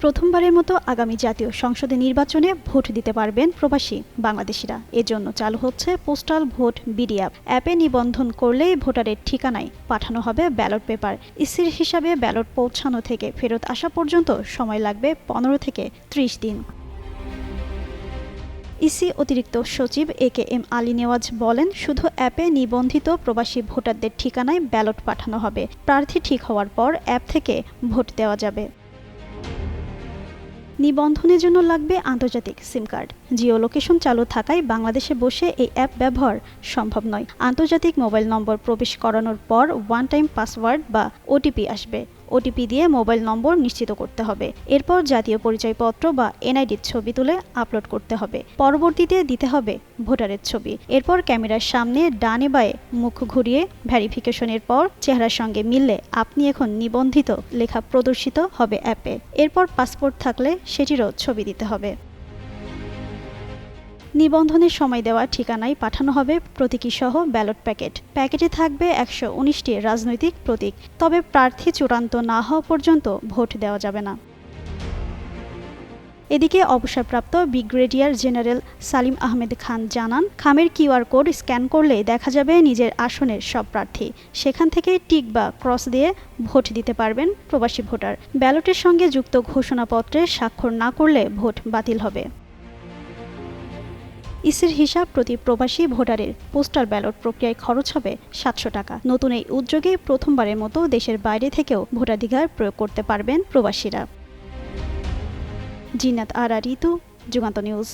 প্রথমবারের মতো আগামী জাতীয় সংসদে নির্বাচনে ভোট দিতে পারবেন প্রবাসী বাংলাদেশিরা। এজন্য চালু হচ্ছে পোস্টাল ভোট বিডি অ্যাপ অ্যাপে নিবন্ধন করলেই ভোটারের ঠিকানায় পাঠানো হবে ব্যালট পেপার। স্থির হিসাবে ব্যালট পৌঁছানো থেকে ফেরত আসা পর্যন্ত সময় লাগবে পনেরো থেকে ত্রিশ দিন। ইসি অতিরিক্ত সচিব A K M Ali Newaz বলেন, শুধু অ্যাপে নিবন্ধিত প্রবাসী ভোটারদের ঠিকানায় ব্যালট পাঠানো হবে। প্রার্থী ঠিক হওয়ার পর অ্যাপ থেকে ভোট দেওয়া যাবে। নিবন্ধনের জন্য লাগবে আন্তর্জাতিক সিম কার্ড। জিও লোকেশন চালু থাকায় বাংলাদেশে বসে এই অ্যাপ ব্যবহার সম্ভব নয়। আন্তর্জাতিক মোবাইল নম্বর প্রবেশ করানোর পর ওয়ান টাইম পাসওয়ার্ড বা ওটিপি আসবে। ওটিপি দিয়ে মোবাইল নম্বর নিশ্চিত করতে হবে। এরপর জাতীয় পরিচয়পত্র বা এনআইডির ছবি তুলে আপলোড করতে হবে। পরবর্তীতে দিতে হবে ভোটারের ছবি। এরপর ক্যামেরার সামনে ডানে বায়ে মুখ ঘুরিয়ে ভ্যারিফিকেশনের পর চেহারার সঙ্গে মিললে আপনি এখন নিবন্ধিত লেখা প্রদর্শিত হবে অ্যাপে। এরপর পাসপোর্ট থাকলে সেটিরও ছবি দিতে হবে। নিবন্ধনের সময় দেওয়া ঠিকানায় পাঠানো হবে প্রতীকী সহ ব্যালট প্যাকেট। প্যাকেটে থাকবে একশো উনিশটি রাজনৈতিক প্রতীক, তবে প্রার্থী চূড়ান্ত না হওয়া পর্যন্ত ভোট দেওয়া যাবে না। এদিকে অবসরপ্রাপ্ত ব্রিগেডিয়ার জেনারেল সালিম আহমেদ খান জানান, খামের কিউআর কোড স্ক্যান করলে দেখা যাবে নিজের আসনের সব প্রার্থী। সেখান থেকে টিক বা ক্রস দিয়ে ভোট দিতে পারবেন প্রবাসী ভোটার। ব্যালটের সঙ্গে যুক্ত ঘোষণাপত্রে স্বাক্ষর না করলে ভোট বাতিল হবে। ইসির হিসাব প্রতি প্রবাসী ভোটারের পোস্টাল ব্যালট প্রক্রিয়ায় খরচ হবে সাতশো টাকা। নতুন এই উদ্যোগে প্রথমবারের মতো দেশের বাইরে থেকেও ভোটাধিকার প্রয়োগ করতে পারবেন প্রবাসীরা। জিনাত আরা, ঋতু, যুগান্ত নিউজ।